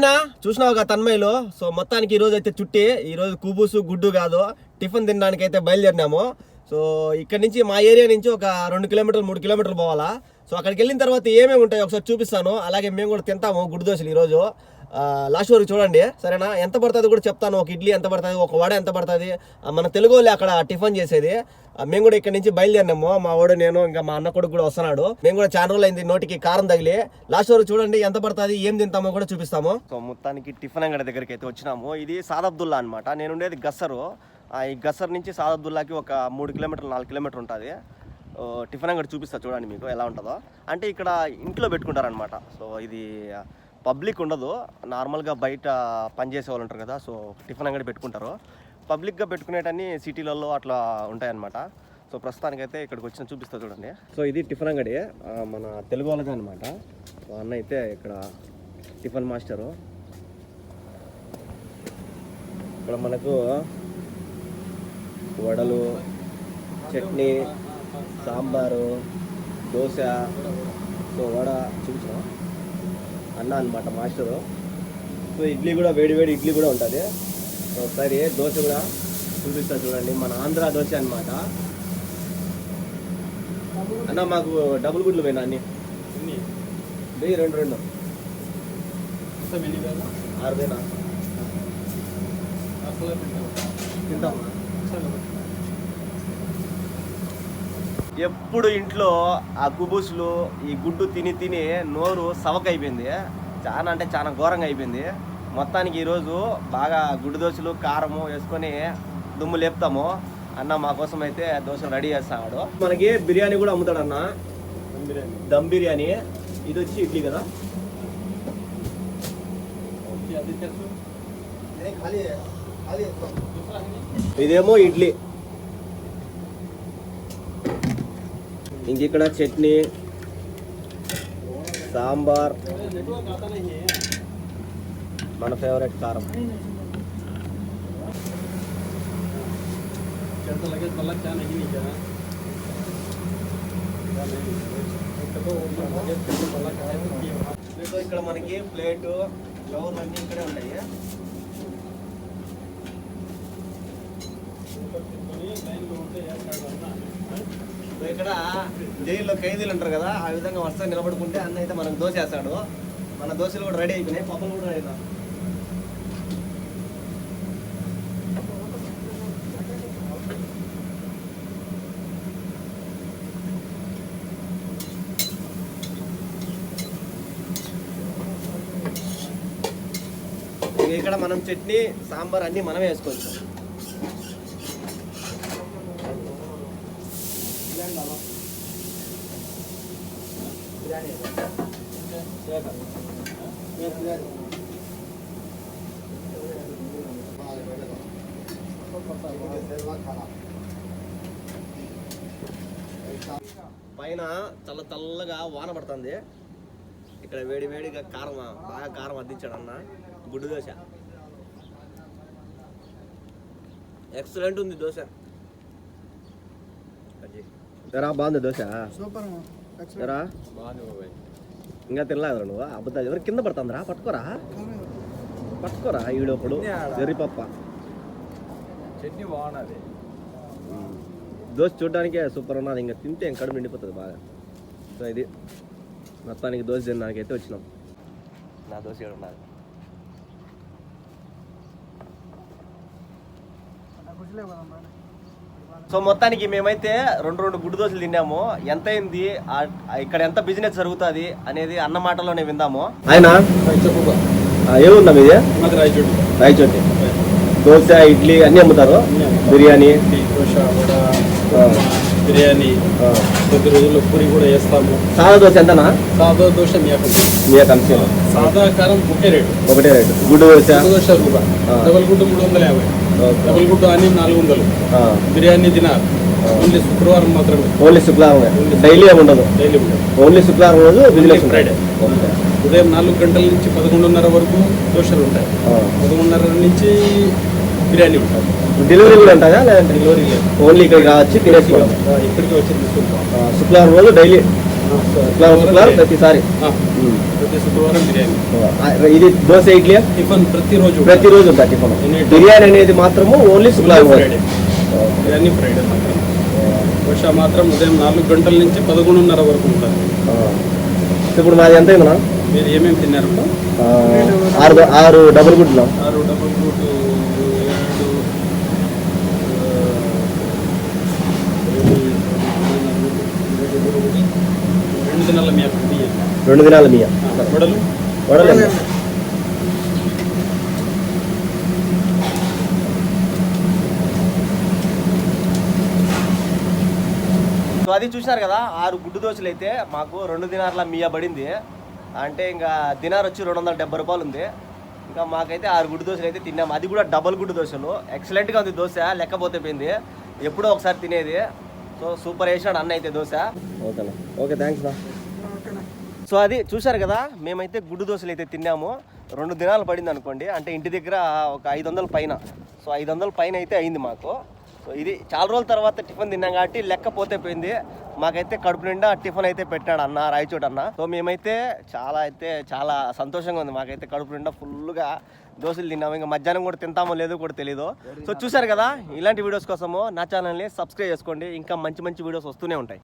ఆయన చూసినావుగా తన్మయ్యలో? సో మొత్తానికి ఈ అయితే చుట్టి ఈ రోజు కుబూసు గుడ్డు కాదు టిఫిన్ తినడానికి అయితే బయలుదేరినాము. సో ఇక్కడ నుంచి మా ఏరియా నుంచి ఒక రెండు కిలోమీటర్లు మూడు కిలోమీటర్లు పోవాలా. సో అక్కడికి వెళ్ళిన తర్వాత ఏమేమి ఉంటాయో ఒకసారి చూపిస్తాను. అలాగే మేము కూడా తింటాము గుడ్డు దోశలు ఈరోజు. లాస్ట్ వరకు చూడండి సరేనా? ఎంత పడుతుంది కూడా చెప్తాను. ఒక ఇడ్లీ ఎంత పడుతుంది ఒక వడ ఎంత పడుతుంది? మన తెలుగు వాళ్ళు అక్కడ టిఫిన్ చేసేది. మేము కూడా ఇక్కడ నుంచి బయలుదేరినాము. మా వాడు నేను ఇంకా మా అన్న కొడుకు కూడా వస్తున్నాడు. మేము కూడా చాలా రోజులు అయింది నోటికి కారం తగిలి. లాస్ట్ వరకు చూడండి ఎంత పడుతుంది ఏం తింటామో కూడా చూపిస్తాము. సో మొత్తానికి టిఫిన్ అంగడి దగ్గరికి అయితే వచ్చినాము. ఇది సాదబ్దుల్లా అనమాట నేను ఉండేది గస్సరు. ఈ గస్సర్ నుంచి సాదబ్దుల్లాకి ఒక మూడు కిలోమీటర్లు నాలుగు కిలోమీటర్ ఉంటుంది. ఓ, టిఫిన్ అంగడి చూపిస్తా చూడండి మీకు ఎలా ఉంటుందో. అంటే ఇక్కడ ఇంట్లో పెట్టుకుంటారనమాట సో ఇది పబ్లిక్ ఉండదు. నార్మల్గా బయట పనిచేసే వాళ్ళు ఉంటారు కదా సో టిఫిన్ అంగడి పెట్టుకుంటారు. పబ్లిక్గా పెట్టుకునేటన్ని సిటీలలో అట్లా ఉంటాయన్నమాట. సో ప్రస్తుతానికైతే ఇక్కడికి వచ్చిన చూపిస్తా చూడండి. సో ఇది టిఫిన్ అంగడి. మన తెలుగు వాళ్ళది అనమాట అన్న అయితే ఇక్కడ టిఫిన్ మాస్టరు. ఇక్కడ మనకు వడలు చట్నీ సాంబారు దోశ. సో వడ చూపించాం అన్న అనమాట మాస్టరు సో ఇడ్లీ కూడా వేడి వేడి ఇడ్లీ కూడా ఉంటుంది ఒకసారి దోశ కూడా చూపిస్తా చూడండి మన ఆంధ్ర దోశ అనమాట అన్న మాకు డబుల్ గుడ్లు పోయినా అన్ని వెయ్యి రెండు రెండు ఆరు పోయినా తింటామా ఎప్పుడు ఇంట్లో ఆ గుబుసులు ఈ గుడ్డు తిని తిని నోరు సవక అయిపోయింది చాలా అంటే చాలా ఘోరంగా అయిపోయింది. మొత్తానికి ఈరోజు బాగా గుడ్డు దోశలు కారము వేసుకొని దుమ్ము లేపుతాము. అన్న మా కోసం అయితే దోశలు రెడీ చేస్తాడు. మనకి బిర్యానీ కూడా అమ్ముతాడు అన్న దమ్ బిర్యానీ. ఇది వచ్చి ఇడ్లీ కదా? ఇదేమో ఇడ్లీ. ఇంక ఇక్కడ చట్నీ సాంబార్ మన ఫేవరెట్ కారం. ఇక్కడ మనకి ప్లేటు ఫ్లవర్లు అన్నీ ఇక్కడే ఉంటాయి సో ఇక్కడ జైల్లో ఖైదీలు ఉంటారు కదా ఆ విధంగా వస్తా నిలబడుకుంటే అన్న అయితే మనకు దోసేస్తాడు. మన దోశలు కూడా రెడీ అయిపోయినాయి పప్పులు కూడా రెడీ అయినా ఇక్కడ మనం చట్నీ సాంబార్ అన్నీ మనమే వేసుకోవచ్చు. పైన చల్ల చల్లగా వాన పడుతుంది. ఇక్కడ వేడి వేడిగా కారం బాగా కారం అద్దించాడు అన్న. గుడ్డు దోశ. ఎక్సలెంట్ ఉంది దోశ. బాగుంది దోశ. సూపర్ ఎరా? ఇంకా తినలేదు నువ్వు? అబద్ధాలు ఎవరు? కింద పడుతుందిరా? పట్టుకోరా. పట్టుకోరా ఈడొప్పుడు జరిపప్ప. చట్నీ బాగున్నది. దోశ చూడడానికే సూపర్ ఉన్నది. ఇంకా తింటే ఇంకా కడుపు నిండిపోతుంది బాగా. సో ఇది మొత్తానికి దోశ తినడానికి అయితే వచ్చినాం. నా దోశ ఇక్కడ ఉన్నది. సో మొత్తానికి మేమైతే రెండు రెండు గుడ్డు దోశలు తిన్నాము. ఎంత అయింది ఇక్కడ ఎంత బిజినెస్ జరుగుతుంది అనేది అన్న మాటలోనే విందాము. ఆయన ఏముందా మీది? రాయచోటి దోశ ఇడ్లీ అన్నీ అమ్ముతారు? బిర్యానీ? బిర్యానీ. కొద్ది రోజుల్లో పూరి కూడా వేస్తాము సాదా దోశ ఎంతనా? సాదా దోశ మీ కంపెనీ సాదా కారం ఒకే రేటు. ఒకటే రేటు. గుడ్డు దోశ? దోశ రూపాయ ఆ. డబల్ గుడ్డు మూడు వందల యాభై. డబల్ గుడ్డు అన్ని నాలుగు వందలు బిర్యానీ తినారు ఓన్లీ శుక్రవారం మాత్రమే. ఓన్లీ శుక్రవారం. డైలీ ఉండదు. డైలీ ఉండదు. ఓన్లీ శుక్రవారం రోజు బిజినెస్ ఫ్రైడే ఉదయం నాలుగు గంటల నుంచి పదకొండున్నర వరకు దోశలు ఉంటాయి. పదకొండున్నర నుంచి బిర్యానీ ఉంటుంది డెలివరీ కూడా ఉంటుందా లేదంటే డెలివరీ లేదు. ఓన్లీ ఇక్కడికి వచ్చి తినేసుకోవడం ఆ, ఇక్కడికి వచ్చి తీసుకుంటాం. శుక్రవారం రోజు డైలీ శుక్రవారం శుక్రవారం ప్రతిసారి. బిర్యానీ ఇది దోశ ఇడ్లీ టిఫిన్ ప్రతిరోజు ప్రతిరోజు ఉంటుంది టిఫిన్ బిర్యానీ అనేది మాత్రము ఓన్లీ శుక్రవారం ఫ్రైడే బిర్యానీ ఫ్రైడే మాత్రం దోశ మాత్రం ఉదయం నాలుగు గంటల నుంచి పదకొండున్నర వరకు ఉంటుంది ఇప్పుడు నాది ఎంత అయిందన్నా మీరు ఏమేమి తిన్నారు ఆరు ఆరు డబుల్ గుడ్లు ఆరు డబుల్ రూట్ ఏడు రెండు దినాల మీ బియ్యం రెండు దినాల బియ్యం ఆ, వడలు? అది చూసినారు కదా ఆరు గుడ్డు దోశలు అయితే మాకు రెండు దినార్ల మియా పడింది. అంటే ఇంకా దినార్ వచ్చి రెండు వందల డెబ్బై రూపాయలు ఉంది. ఇంకా మాకైతే ఆరు గుడ్డు దోశలు అయితే తిన్నాము అది కూడా డబల్ గుడ్డు దోశలు. ఎక్సలెంట్గా ఉంది దోశ లెక్కపోతే పోయింది. ఎప్పుడో ఒకసారి తినేది. సో సూపర్ వేసాడు అన్న అయితే దోశ. ఓకేనా ఓకే థ్యాంక్స్ రా సో అది చూశారు కదా మేమైతే గుడ్డు దోశలు అయితే తిన్నాము. రెండు దినాలు పడింది అనుకోండి అంటే ఇంటి దగ్గర ఒక ఐదు వందల పైన. సో ఐదు వందల పైన అయితే అయింది మాకు. సో ఇది చాలా రోజుల తర్వాత టిఫిన్ తిన్నాం కాబట్టి లెక్క పోతే పోయింది. మాకైతే కడుపు నిండా టిఫిన్ అయితే పెట్టాడు అన్న రాయచోటు అన్న. సో మేమైతే చాలా అయితే చాలా సంతోషంగా ఉంది. మాకైతే కడుపు నిండా ఫుల్గా దోశలు తిన్నాము. ఇంకా మధ్యాహ్నం కూడా తింటామో లేదో కూడా తెలియదు సో చూశారు కదా ఇలాంటి వీడియోస్ కోసము నా ఛానల్ని సబ్స్క్రైబ్ చేసుకోండి. ఇంకా మంచి మంచి వీడియోస్ వస్తూనే ఉంటాయి.